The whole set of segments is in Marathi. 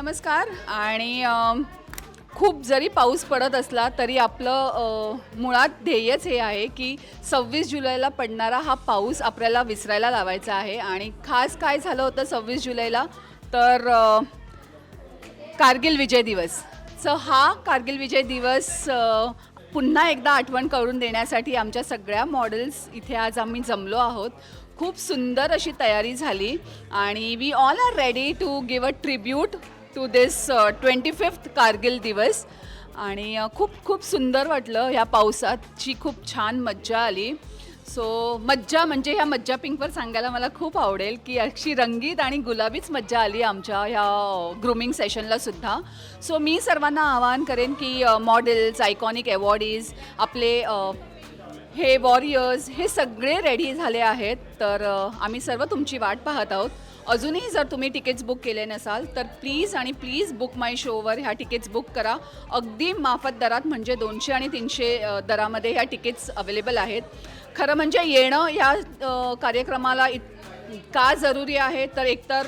नमस्कार. आणि खूप जरी पाऊस पडत असला तरी आपलं मुळात ध्येयच हे आहे की सव्वीस जुलैला पडणारा हा पाऊस आपल्याला विसरायला लावायचा आहे. आणि खास काय झालं होतं सव्वीस जुलैला? तर कारगिल विजय दिवस. सो हा कारगिल विजय दिवस पुन्हा एकदा आठवण करून देण्यासाठी आमच्या सगळ्या मॉडेल्स इथे आज आम्ही जमलो आहोत. खूप सुंदर अशी तयारी झाली. आणि we all are ready to give a tribute to this twenty fifth Kargil दिवस आणि uh, खूप खूप सुंदर वाटलं ह्या पावसाची खूप छान मज्जा आली. सो मज्जा म्हणजे ह्या मज्जा पिंकवर सांगायला मला खूप आवडेल की अशी रंगीत आणि गुलाबीच मज्जा आली आमच्या ह्या uh, ग्रुमिंग सेशनला सुद्धा. सो मी सर्वांना आवाहन करेन की मॉडेल्स आयकॉनिक अवॉर्डीज आपले uh, हे वॉरियर्स हे सगळे रेडी झाले आहेत. तर आम्ही सर्व तुमची वाट पाहत आहोत. अजूनही जर तुम्ही तिकीट्स बुक केले नसाल तर प्लीज आणि प्लीज बुक माय शोवर ह्या तिकीट्स बुक करा. अगदी माफत दरात म्हणजे दोनशे आणि तीनशे दरामध्ये ह्या तिकीट्स अवेलेबल आहेत. खरं म्हणजे येणं ह्या कार्यक्रमाला इत का जरुरी आहे? तर एकतर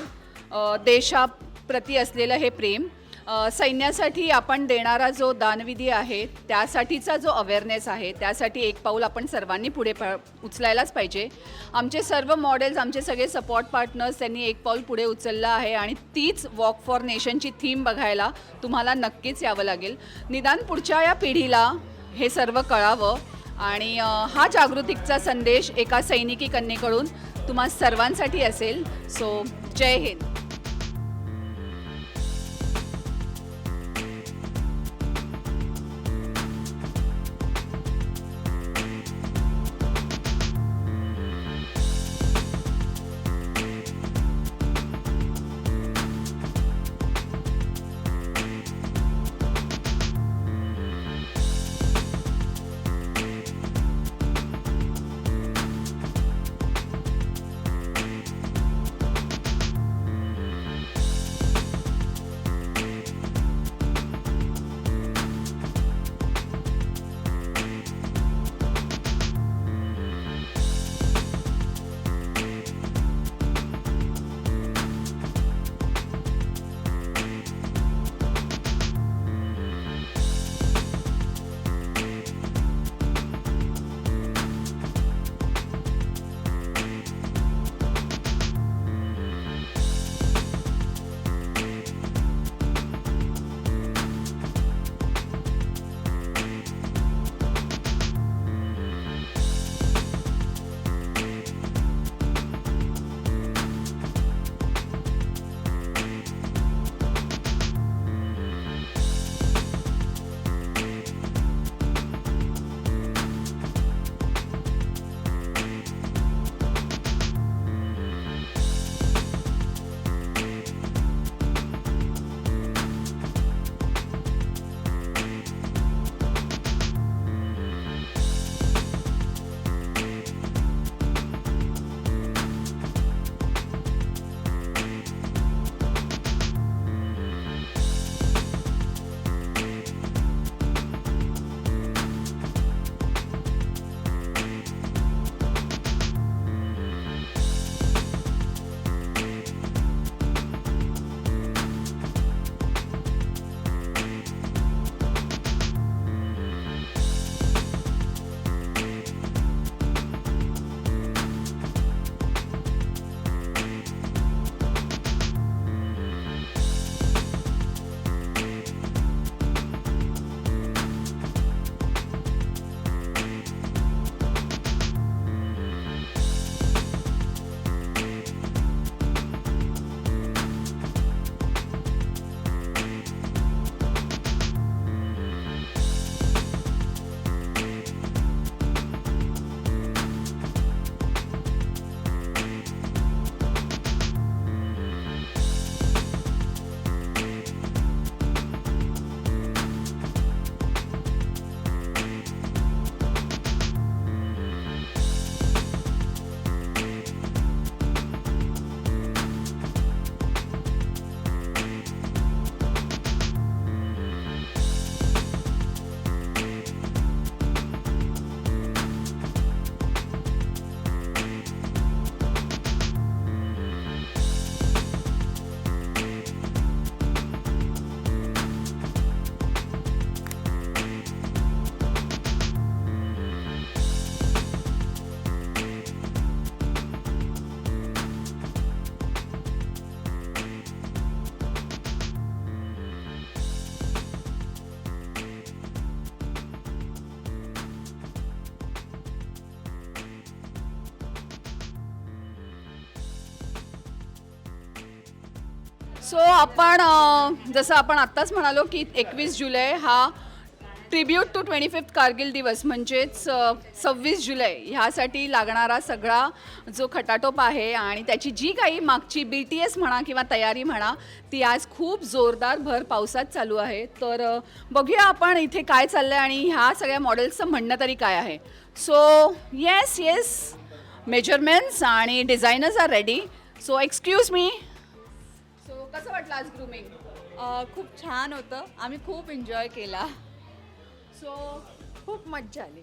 देशाप्रती असलेलं हे प्रेम. सैन्यासाठी आपण देणारा जो दानविधी आहे त्यासाठीचा जो अवेअरनेस आहे त्यासाठी एक पाऊल आपण सर्वांनी पुढे प उचलायलाच पाहिजे. आमचे सर्व मॉडेल्स आमचे सगळे सपोर्ट पार्टनर्स त्यांनी एक पाऊल पुढे उचललं आहे आणि तीच वॉक फॉर नेशनची थीम बघायला तुम्हाला नक्कीच यावं लागेल. निदान पुढच्या या पिढीला हे सर्व कळावं आणि हा जागृतीचा संदेश एका सैनिकी कन्येकडून तुम्हा सर्वांसाठी असेल. सो जय हिंद. सो आपण अ, जसं आपण आत्ताच म्हणालो की एकवीस जुलै हा tribute to twenty fifth Kargil दिवस म्हणजेच सव्वीस जुलै ह्यासाठी लागणारा सगळा जो खटाटोप आहे आणि त्याची जी काही मागची बी टी एस म्हणा किंवा तयारी म्हणा ती आज खूप जोरदार भर पावसात चालू आहे. तर अ, बघूया आपण इथे काय चाललं आहे आणि ह्या सगळ्या मॉडेल्सचं म्हणणं तरी काय आहे. सो येस येस मेजरमेंट्स आणि designers are ready so excuse me कसं वाटलं आज ग्रुमिंग खूप छान होतं. आम्ही खूप एन्जॉय केला. सो खूप मज्जा आली.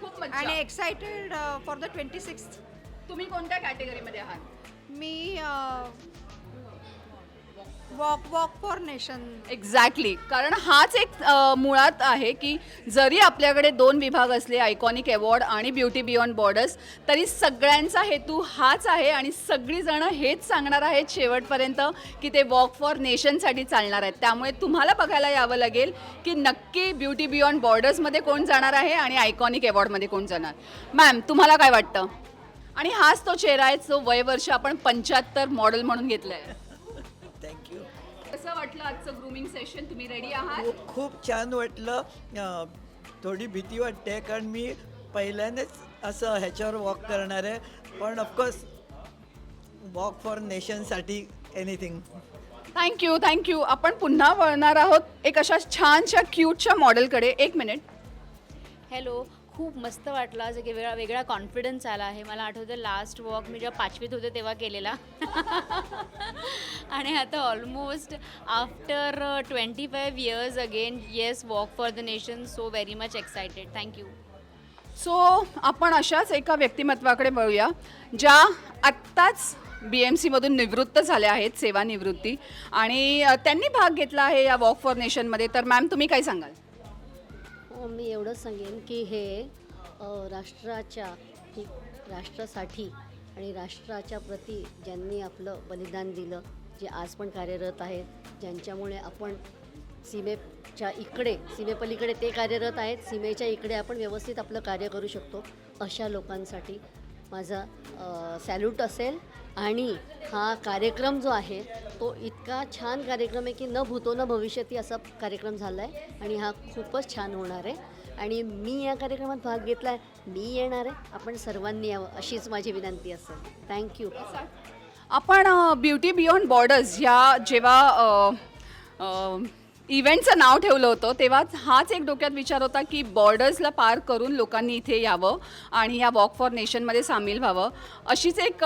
खूप मजा आणि excited for the twenty six तुम्ही कोणत्या कॅटेगरीमध्ये आहात? मी walk walk for nation. Exactly कारण हाच एक अ, मुळात आहे की जरी आपल्याकडे दोन विभाग असले आयकॉनिक अवॉर्ड आणि ब्युटी बियॉन्ड बॉर्डर्स तरी सगळ्यांचा हेतू हाच आहे आणि सगळीजणं हेच सांगणार आहेत शेवटपर्यंत की ते वॉक फॉर नेशनसाठी चालणार आहेत. त्यामुळे तुम्हाला बघायला यावं लागेल की नक्की ब्युटी बियॉन्ड बॉर्डर्समध्ये कोण जाणार आहे आणि आयकॉनिक अवॉर्डमध्ये कोण जाणार. मॅम तुम्हाला काय वाटतं? आणि हाच तो चेहरा आहे जो वयवर्ष आपण पंच्याहत्तर मॉडेल म्हणून घेतलं आहे वाटलं आजचं ग्रूमिंग सेशन तुम्ही रेडी आहात? खूप खूप छान वाटलं. अं, थोडी भीती वाटते कारण मी पहिल्यानेच असं ह्याच्यावर वॉक करणार आहे. पण of course walk for नेशनसाठी anything thank you thank you आपण पुन्हा वळणार आहोत एक अशा छानशा क्यूटच्या मॉडेलकडे एक मिनिट हॅलो खूप मस्त वाटलं असं की वेगळा वेगळा कॉन्फिडन्स आला आहे. मला आठवतं लास्ट वॉक मी जेव्हा पाचवीत होते तेव्हा केलेला. आणि आता almost after twenty five years again yes walk for the nation so very much excited thank you so आपण अशाच एका व्यक्तिमत्वाकडे वळूया ज्या आत्ताच बी एम सीमधून निवृत्त झाल्या आहेत सेवानिवृत्ती. आणि त्यांनी भाग घेतला आहे या वॉक फॉर नेशनमध्ये तर मॅम तुम्ही काय सांगाल? मी एवढंच सांगेन की हे राष्ट्राच्या राष्ट्रासाठी आणि राष्ट्राच्या प्रती ज्यांनी आपलं बलिदान दिलं जे आज पण कार्यरत आहेत ज्यांच्यामुळे आपण सीमेच्या इकडे सीमेपलीकडे ते कार्यरत आहेत सीमेच्या इकडे आपण व्यवस्थित आपलं कार्य करू शकतो अशा लोकांसाठी माझा सॅल्यूट असेल. आणि हा कार्यक्रम जो आहे तो इतका छान कार्यक्रम आहे की न भूतो न भविष्यती असा कार्यक्रम झाला आहे आणि हा खूपच छान होणार आहे. आणि मी या कार्यक्रमात भाग घेतला आहे मी येणार आहे. आपण सर्वांनी यावं अशीच माझी विनंती असेल. थँक्यू आपण ब्युटी बियॉन्ड बॉर्डर्स या जेव्हा इव्हेंटचं नाव ठेवलं होतं तेव्हाच हाच एक डोक्यात विचार होता की बॉर्डर्सला पार करून लोकांनी इथे यावं आणि या वॉक फॉर नेशनमध्ये सामील व्हावं अशीच एक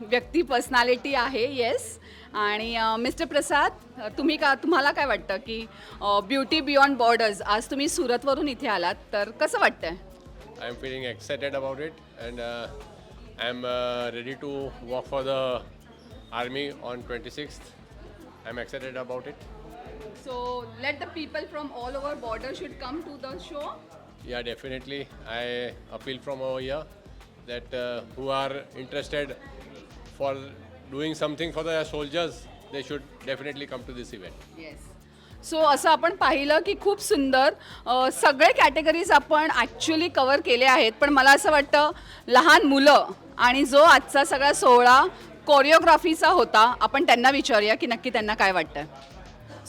व्यक्ती पर्सनॅलिटी आहे येस आणि मिस्टर प्रसाद तुम्ही का तुम्हाला काय वाटतं की ब्युटी बियॉन्ड बॉर्डर्स आज तुम्ही सुरतवरून इथे आलात तर कसं वाटतंय I'm feeling excited about it, and uh, I'm uh, ready to walk for the army on 26th. I'm excited about it. So let the people from all over border should come to the show Yeah, definitely. I appeal from over here that uh, who are interested for doing something for the soldiers, they should definitely come to this event. Yes so असं आपण पाहिलं की खूप सुंदर अ, सगळे कॅटेगरीज आपण ॲक्च्युली कवर केले आहेत पण मला असं वाटतं लहान मुलं आणि जो आजचा सगळा सोहळा कोरिओग्राफीचा होता आपण त्यांना विचारूया की नक्की त्यांना काय वाटतं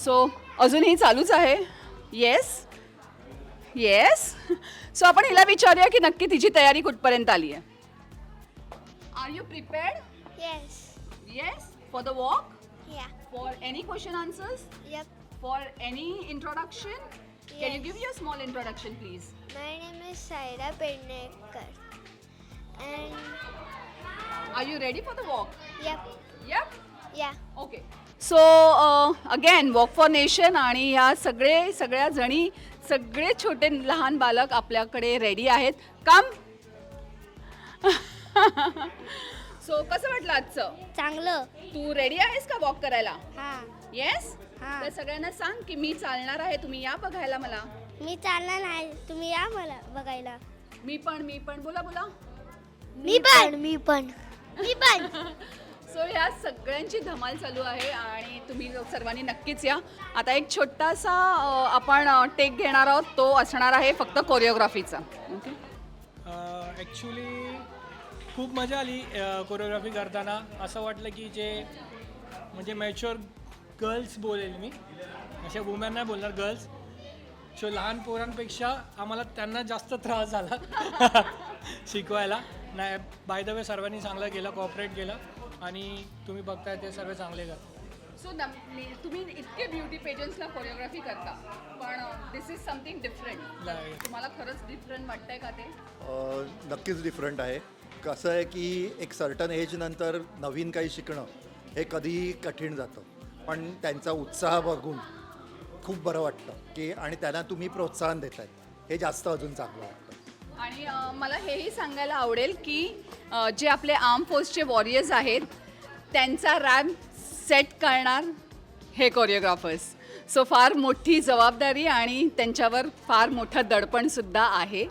सो अजूनही चालूच आहे येस येस सो आपण हिला विचारूया की नक्की तिची तयारी कुठपर्यंत आली आहे are you prepared Yes. Yes for the walk Yeah. For any question answers Yep. For any introduction, can you Yes. give your small introduction, please? My name is Saira Pendekar. And Are you ready for the walk? yep. Yep. Yeah. Okay. So again walk for nation आणि ह्या सगळे सगळ्या जणी सगळे छोटे लहान बालक आपल्याकडे रेडी आहेत. काम सो कसं वाटलं आजचं? चांगलं. तू रेडी आहेस का वॉक करायला? हा. येस हा. तर सगळ्यांना सांग की मी चालणार आहे तुम्ही या बघायला मला. मी चालणार नाही तुम्ही या मला बघायला. मी पण मी पण. बोला बोला. मी पण मी पण. मी पण. या सगळ्यांची धमाल चालू आहे आणि तुम्ही लोक सर्वांनी नक्कीच या. आता एक छोटासा अ, आपण टेक घेणार आहोत. तो असणार आहे फक्त कोरिओग्राफीचा ओके ॲक्च्युली खूप मजा आली कोरिओग्राफी करताना. असं वाटलं की जे म्हणजे मॅच्युअर गर्ल्स बोलेल मी. अशा वुमेन नाही बोलणार गर्ल्स सो लहान पोरांपेक्षा आम्हाला त्यांना जास्त त्रास झाला. शिकवायला. नाही बाय द वे सर्वांनी चांगलं केलं कॉपरेट केलं. आणि तुम्ही बघताय ते सर्व चांगले करतात. सो तुम्ही इतके ब्युटी पेजन्सला कोरिओग्राफी करता पण दिस इज समथिंग डिफरंट. तुम्हाला खरंच डिफरंट वाटतंय का ते? अ, नक्कीच डिफरंट आहे. कसं आहे की एक सर्टन एज नंतर नवीन काही शिकणं हे कधीही कठीण जातं. पण त्यांचा उत्साह बघून खूप बरं वाटतं की आणि त्यांना तुम्ही प्रोत्साहन देत हे जास्त अजून चांगलं वाटतं आणि अ, मला हेही सांगायला आवडेल की अ, जे आपले आर्म फोर्सचे वॉरियर्स आहेत त्यांचा रॅम्प सेट करणार हे कोरिओग्राफर्स सो फार मोठी जबाबदारी आणि त्यांच्यावर फार मोठं दडपणसुद्धा आहे.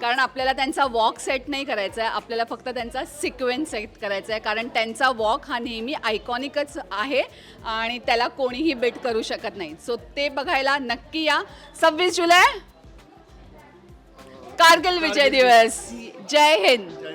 कारण आपल्याला त्यांचा वॉक सेट नाही करायचा आहे आपल्याला फक्त त्यांचा सिक्वेन्स सेट करायचा आहे. कारण त्यांचा वॉक हा नेहमी आयकॉनिकच आहे आणि त्याला कोणीही बेट करू शकत नाही. सो ते बघायला नक्की या. सव्वीस जुलै कारगिल विजय दिवस. जय हिंद.